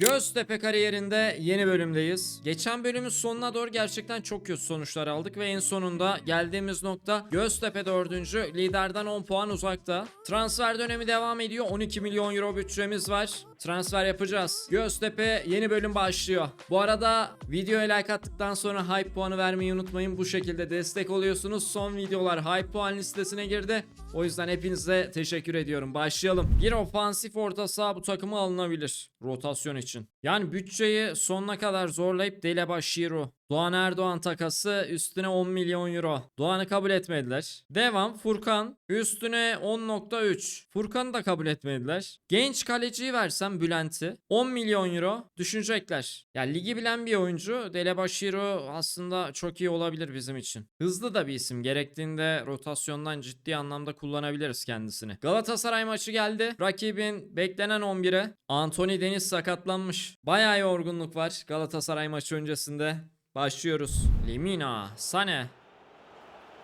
Göztepe kariyerinde yeni bölümdeyiz. Geçen bölümün sonuna doğru gerçekten çok kötü sonuçlar aldık ve en sonunda geldiğimiz nokta Göztepe 4. liderden 10 puan uzakta. Transfer dönemi devam ediyor. 12 milyon euro bütçemiz var. Transfer yapacağız. Göztepe yeni bölüm başlıyor. Bu arada videoya like attıktan sonra hype puanı vermeyi unutmayın. Bu şekilde destek oluyorsunuz. Son videolar hype puan listesine girdi. O yüzden hepinize teşekkür ediyorum. Başlayalım. Bir ofansif orta saha bu takıma alınabilir. Rotasyon için. Yani bütçeyi sonuna kadar zorlayıp Deleba Şiru. Doğan Erdoğan takası üstüne 10 milyon euro. Doğan'ı kabul etmediler. Devam Furkan üstüne 10.3. Furkan'ı da kabul etmediler. Genç kaleciyi versem Bülent'i 10 milyon euro düşünecekler. Ya ligi bilen bir oyuncu Delebaşiro aslında çok iyi olabilir bizim için. Hızlı da bir isim. Gerektiğinde rotasyondan ciddi anlamda kullanabiliriz kendisini. Galatasaray maçı geldi. Rakibin beklenen 11'e Anthony Deniz sakatlanmış. Bayağı yorgunluk var Galatasaray maçı öncesinde. Başlıyoruz. Limina, Sane.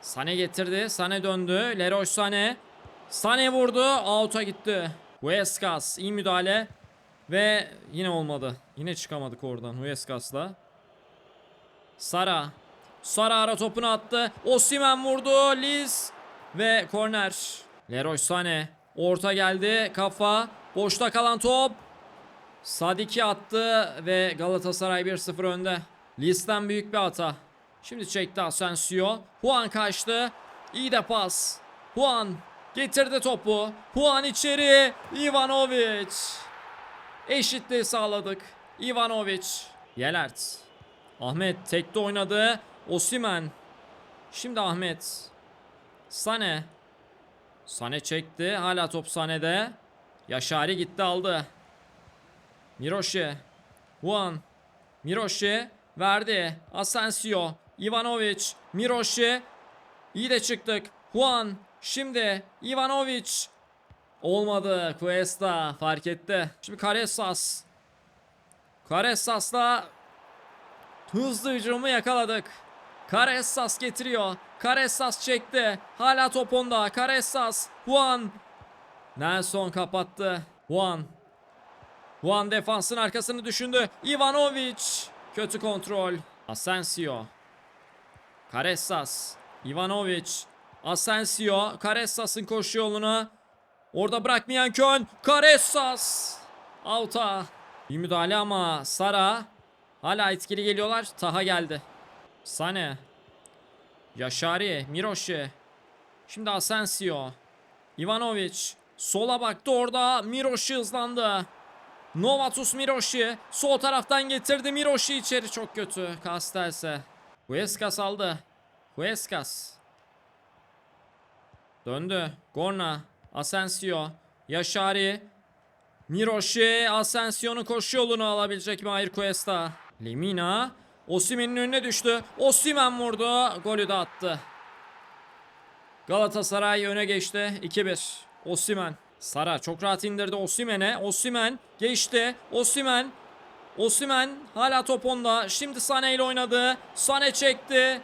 Sane getirdi. Sane döndü. Leroy Sane. Sane vurdu. Out'a gitti. Huescas iyi müdahale. Ve yine olmadı. Yine çıkamadık oradan Huescas'la. Sara. Sara ara topunu attı. Osimen vurdu. Liz. Ve korner. Leroy Sane. Orta geldi. Kafa. Boşta kalan top. Sadiki attı ve Galatasaray 1-0 önde. Listen büyük bir hata. Şimdi çekti Asensio. Juan kaçtı. İyi de pas. Juan getirdi topu. Juan içeri. Ivanovic. Eşitliği sağladık. Ivanovic. Yelert. Ahmet tekte oynadı. Osimen. Şimdi Ahmet. Sane. Sane çekti. Hala top Sane'de. Yaşari gitti aldı. Miroşe. Juan. Miroşe verdi. Asensio. Ivanovic. Miroşe. İyi de çıktık. Juan. Şimdi Ivanovic. Olmadı. Cuesta fark etti. Şimdi Karesas. Karesas'la hızlı hücumu yakaladık. Karesas getiriyor. Karesas çekti. Hala top onda. Karesas. Juan. Nelson kapattı. Juan. Juan defansın arkasını düşündü. Ivanovic. Kötü kontrol. Asensio. Karesas. Ivanovic. Asensio. Karesas'ın koşu yoluna. Orada bırakmayan Kön. Karesas. Out'a. Bir müdahale ama Sara. Hala etkili geliyorlar. Taha geldi. Sane. Yaşari. Miroşe. Şimdi Asensio. Ivanovic. Sola baktı orada. Miroşi hızlandı. Novatus Miroşi sol taraftan getirdi Miroşi içeri çok kötü. Kastelse. Huescas aldı. Huescas. Döndü. Gorna. Asensio. Yaşari. Miroşi Asensio'nun koşu yolunu alabilecek mi? Hayır Cuesta. Lemina. Osimen'in önüne düştü. Osimen vurdu. Golü de attı. Galatasaray öne geçti. 2-1. Osimen. Sara çok rahat indirdi Osimen'e. Osimen geçti. Osimen. Osimen hala top onda. Şimdi Sane ile oynadı. Sane çekti.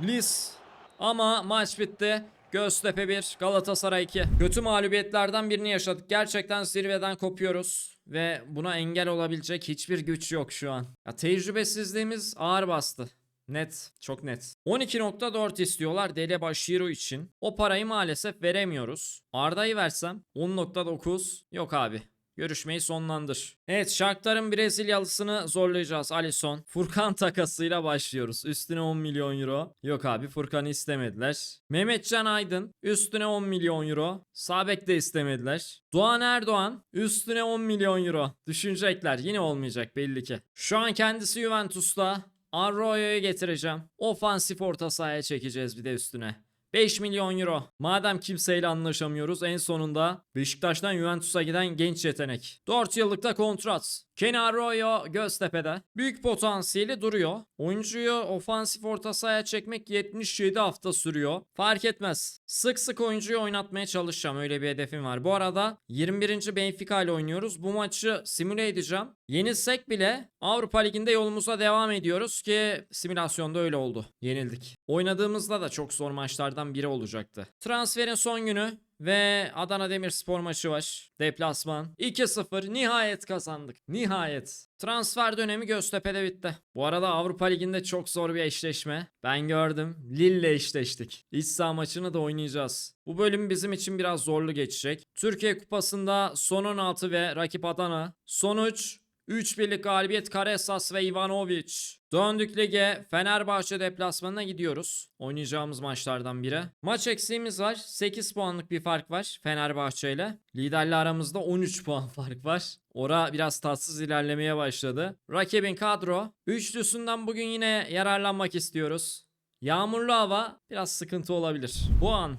Lis. Ama maç bitti. Göztepe 1, Galatasaray 2. Kötü mağlubiyetlerden birini yaşadık. Gerçekten zirveden kopuyoruz. Ve buna engel olabilecek hiçbir güç yok şu an. Ya, tecrübesizliğimiz ağır bastı. Net. Çok net. 12.4 istiyorlar Dele Başiro için. O parayı maalesef veremiyoruz. Arda'yı versem 10.9 yok abi. Görüşmeyi sonlandır. Evet Shakhtar'ın Brezilyalısını zorlayacağız Alisson. Furkan takasıyla başlıyoruz. Üstüne 10 milyon euro. Yok abi Furkan'ı istemediler. Mehmetcan Aydın üstüne 10 milyon euro. Sabek de istemediler. Doğan Erdoğan üstüne 10 milyon euro. Düşünecekler yine olmayacak belli ki. Şu an kendisi Juventus'ta. Arroyo'yu getireceğim. Ofansif orta sahaya çekeceğiz bir de üstüne. 5 milyon euro. Madem kimseyle anlaşamıyoruz en sonunda Beşiktaş'tan Juventus'a giden genç yetenek. 4 yıllıkta kontrat. Kenny Arroyo Göztepe'de. Büyük potansiyeli duruyor. Oyuncuyu ofansif orta sahaya çekmek 77 hafta sürüyor. Fark etmez. Sık sık oyuncuyu oynatmaya çalışacağım. Öyle bir hedefim var. Bu arada 21. Benfica ile oynuyoruz. Bu maçı simüle edeceğim. Yenilsek bile Avrupa Ligi'nde yolumuza devam ediyoruz ki simülasyonda öyle oldu. Yenildik. Oynadığımızda da çok zor maçlardan biri olacaktı. Transferin son günü ve Adana Demirspor maçı var. Deplasman. 2-0 nihayet kazandık. Nihayet. Transfer dönemi Göztepe'de bitti. Bu arada Avrupa Ligi'nde çok zor bir eşleşme. Ben gördüm. Lille eşleştik. İç saha maçını da oynayacağız. Bu bölüm bizim için biraz zorlu geçecek. Türkiye Kupası'nda son 16 ve rakip Adana. Sonuç 3 birlik galibiyet Karesas ve Ivanovic. Döndük lige Fenerbahçe deplasmanına gidiyoruz. Oynayacağımız maçlardan biri. Maç eksiğimiz var. 8 puanlık bir fark var Fenerbahçe ile. Liderle aramızda 13 puan fark var. Ora biraz tatsız ilerlemeye başladı. Rakibin kadro. Üçlüsünden bugün yine yararlanmak istiyoruz. Yağmurlu hava biraz sıkıntı olabilir. Bu an.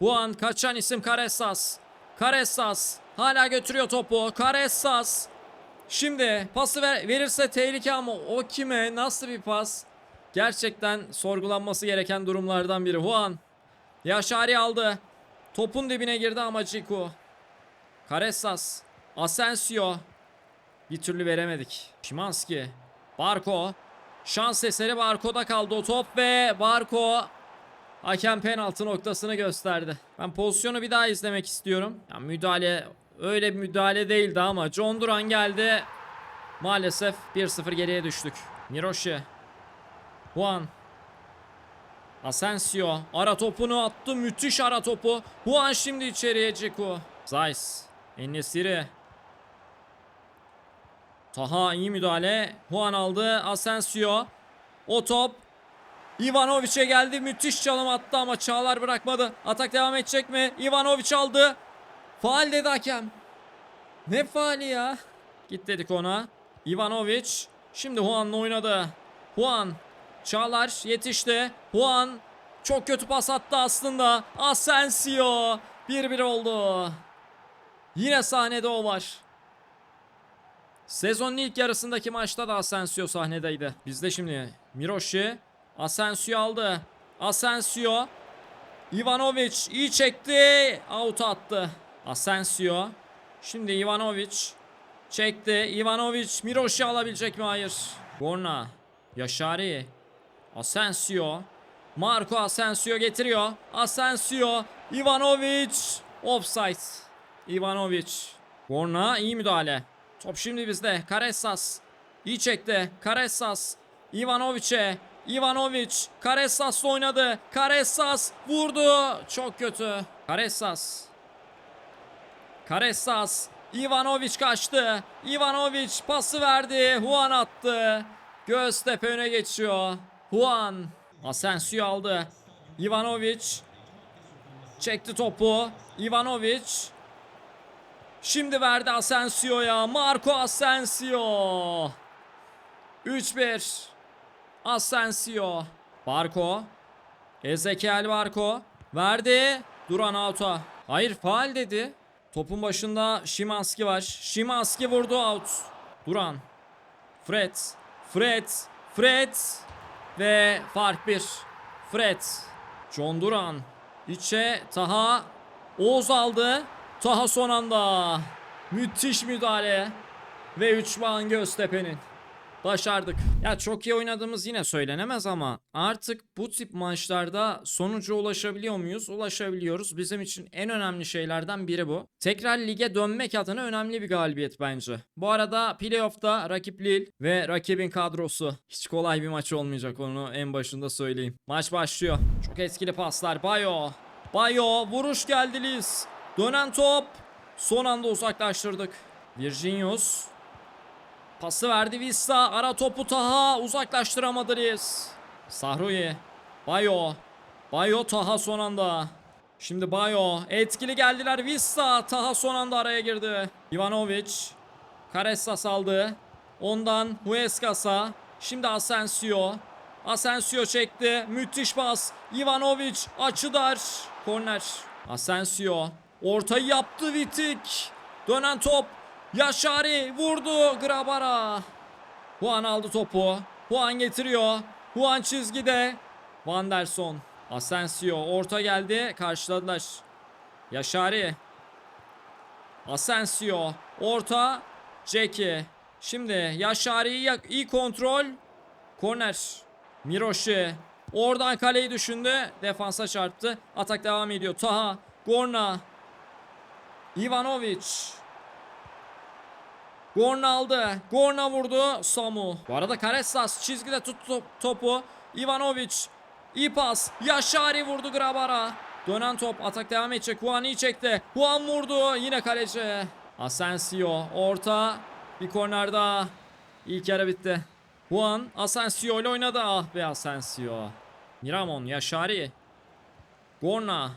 Bu an kaçan isim Karesas. Karesas hala götürüyor topu. Karesas. Şimdi pası ver, verirse tehlike ama o kime nasıl bir pas? Gerçekten sorgulanması gereken durumlardan biri. Juan. Yaşari aldı. Topun dibine girdi ama Ciku. Karesas. Asensio. Bir türlü veremedik. Şimanski. Barko. Şans eseri Barko'da kaldı o top ve Barko Hakem penaltı noktasını gösterdi. Ben pozisyonu bir daha izlemek istiyorum. Ya müdahale öyle bir müdahale değildi ama John Duran geldi. Maalesef 1-0 geriye düştük. Miroshi. Juan. Asensio. Ara topunu attı. Müthiş ara topu. Juan şimdi içeriye Ciku. Zeiss. Enesiri. Taha iyi müdahale. Juan aldı. Asensio. O top Ivanovic'e geldi. Müthiş çalım attı ama Çağlar bırakmadı. Atak devam edecek mi? Ivanovic aldı. Faal dedi hakem. Ne faali ya? Git dedik ona. Ivanovic. Şimdi Juan'la oynadı. Juan. Çağlar yetişti. Juan. Çok kötü pas attı aslında. Asensio. 1-1 oldu. Yine sahnede o var. Sezonun ilk yarısındaki maçta da Asensio sahnedeydi. Bizde şimdi Miroshi Asensio aldı. Asensio. Ivanovic iyi çekti. Out attı. Asensio. Şimdi Ivanovic. Çekti. Ivanovic Miroş'u alabilecek mi? Hayır. Gorna. Yaşari. Asensio. Marco Asensio getiriyor. Asensio. Ivanovic. Offside. Ivanovic. Gorna iyi müdahale. Top şimdi bizde. Karesas. İyi çekti. Karesas. Ivanovic'e. Ivanovic Karesas'la oynadı. Karesas vurdu. Çok kötü. Karesas. Karesas. Ivanovic kaçtı. Ivanovic pası verdi. Juan attı. Göztepe öne geçiyor. Juan. Asensio aldı. Ivanovic. Çekti topu. Ivanovic. Şimdi verdi Asensio'ya. Marco Asensio. 3-1. Asensio. Barco. Ezekiel Barco. Verdi. Duran out'a. Hayır faal dedi. Topun başında Şimanski var. Şimanski vurdu out. Duran. Fred. Fred. Fred. Ve fark 1. Fred. John Duran. İçe Taha. Oğuz aldı. Taha son anda. Müthiş müdahale. Ve 3 puan Göztepe'nin. Başardık. Ya çok iyi oynadığımız yine söylenemez ama artık bu tip maçlarda sonuca ulaşabiliyor muyuz? Ulaşabiliyoruz. Bizim için en önemli şeylerden biri bu. Tekrar lige dönmek adına önemli bir galibiyet bence. Bu arada playoff'ta rakip Lille ve rakibin kadrosu. Hiç kolay bir maç olmayacak onu en başında söyleyeyim. Maç başlıyor. Çok etkili paslar. Bayo. Bayo vuruş geldi Liz. Dönen top. Son anda uzaklaştırdık. Virginius Pası verdi Vissa. Ara topu Taha. Uzaklaştıramadı Riz. Sahruye. Bayo. Bayo Taha son anda. Şimdi Bayo. Etkili geldiler. Vissa. Taha son anda araya girdi. Ivanovic. Karesas aldı. Ondan Huescas'a. Şimdi Asensio. Asensio çekti. Müthiş pas. Ivanovic. Açı dar. Korner. Asensio. Ortayı yaptı Vitik. Dönen top. Yaşari vurdu Grabara. Juan aldı topu. Juan getiriyor. Juan çizgide. Vanderson. Asensio orta geldi. Karşıladılar. Yaşari. Asensio. Orta. Ceki. Şimdi Yaşari iyi, iyi kontrol. Korner. Miroşi. Oradan kaleyi düşündü. Defansa çarptı. Atak devam ediyor. Taha. Gorna. Ivanovic. Gorna aldı. Gorna vurdu. Samu. Bu arada Karessas çizgide tuttu topu. Ivanovic. İyi pas. Yaşari vurdu Grabar'a. Dönen top. Atak devam edecek. Juan iyi çekti. Juan vurdu. Yine kaleci. Asensio. Orta. Bir korner daha. İlk yarı bitti. Juan Asensio ile oynadı. Ah be Asensio. Miramon. Yaşari. Gorna.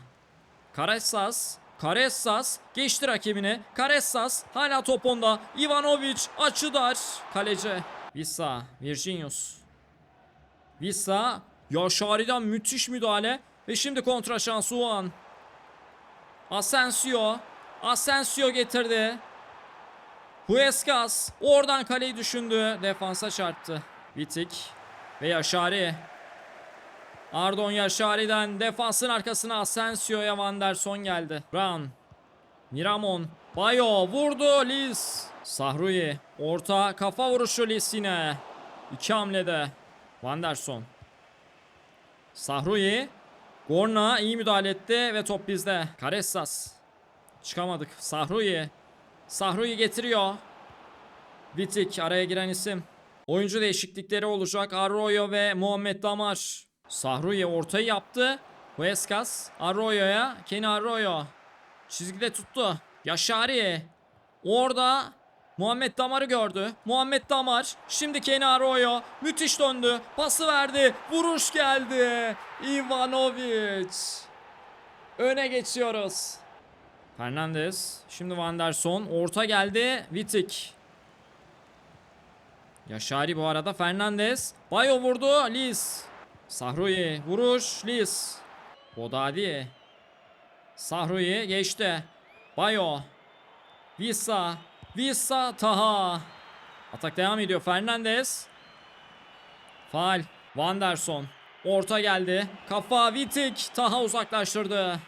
Karessas. Karessas geçti rakibini. Karessas hala top onda. Ivanovic açı dar. Kaleci. Vissa. Virginius. Vissa. Yaşari'den müthiş müdahale. Ve şimdi kontra şansı Juan. Asensio. Asensio getirdi. Huescas. Oradan kaleyi düşündü. Defansa çarptı. Vitik. Ve Yaşari. Ardon Yaşari'den defansın arkasına Asensio'ya Van der Son geldi. Brown. Miramon. Bayo vurdu Liz. Sahruyi. Orta kafa vuruşu Liz yine. İki hamlede. Van der Son. Sahruyi. Gorna iyi müdahale etti ve top bizde. Karessas. Çıkamadık. Sahruyi. Sahruyi getiriyor. Vitik araya giren isim. Oyuncu değişiklikleri olacak. Arroyo ve Muhammed Damar. Sahruye ortayı yaptı. Huescas Arroyo'ya. Kenny Arroyo. Çizgide tuttu. Yaşari. Orada Muhammed Damar'ı gördü. Muhammed Damar. Şimdi Kenny Arroyo. Müthiş döndü. Pası verdi. Vuruş geldi. Ivanovic. Öne geçiyoruz. Fernandez. Şimdi Van der Son. Orta geldi. Vitik. Yaşari bu arada Fernandez. Bayo vurdu. Liz. Sahruyi vuruş Liz. Bodadi. Sahruyi geçti. Bayo. Vissa. Vissa Taha. Atak devam ediyor Fernandez. Faal. Van der Son. Orta geldi. Kafa Vitik. Taha uzaklaştırdı.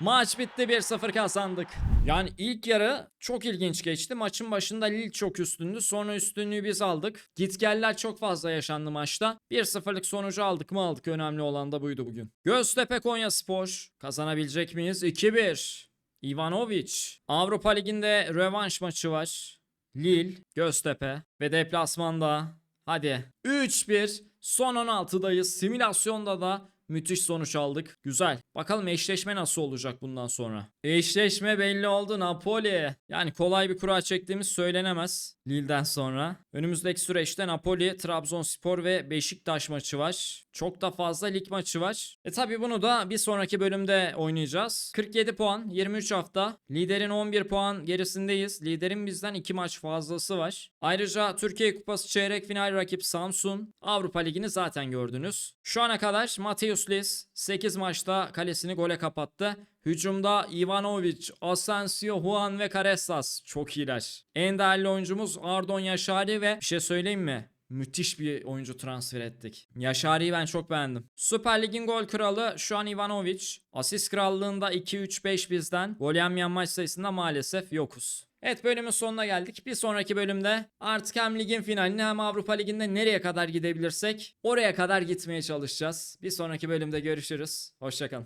Maç bitti 1-0 kazandık. Yani ilk yarı çok ilginç geçti. Maçın başında Lille çok üstündü. Sonra üstünlüğü biz aldık. Gitgeller çok fazla yaşandı maçta. 1-0'lık sonucu aldık mı aldık. Önemli olan da buydu bugün. Göztepe Konya Spor. Kazanabilecek miyiz? 2-1. Ivanovic. Avrupa Ligi'nde rövanş maçı var. Lille, Göztepe ve deplasmanda. Hadi 3-1 son 16'dayız. Simülasyonda da müthiş sonuç aldık. Güzel. Bakalım eşleşme nasıl olacak bundan sonra. Eşleşme belli oldu Napoli. Yani kolay bir kura çektiğimiz söylenemez Lille'den sonra. Önümüzdeki süreçte Napoli, Trabzonspor ve Beşiktaş maçı var. Çok da fazla lig maçı var. E tabi bunu da bir sonraki bölümde oynayacağız. 47 puan, 23 hafta. Liderin 11 puan gerisindeyiz. Liderin bizden 2 maç fazlası var. Ayrıca Türkiye Kupası çeyrek final rakip Samsun. Avrupa Ligi'ni zaten gördünüz. Şu ana kadar Mateus Liz 8 maçta kalesini gole kapattı. Hücumda Ivanovic, Asensio, Juan ve Caressas çok iyiler. En değerli oyuncumuz Ardon Yaşari ve bir şey söyleyeyim mi? Müthiş bir oyuncu transfer ettik. Yaşari'yi ben çok beğendim. Süper Lig'in gol kralı şu an Ivanovic. Asist krallığında 2-3-5 bizden. Gol yemeyen maç sayısında maalesef yokuz. Evet bölümün sonuna geldik. Bir sonraki bölümde artık hem ligin finaline hem Avrupa Ligi'nde nereye kadar gidebilirsek oraya kadar gitmeye çalışacağız. Bir sonraki bölümde görüşürüz. Hoşçakalın.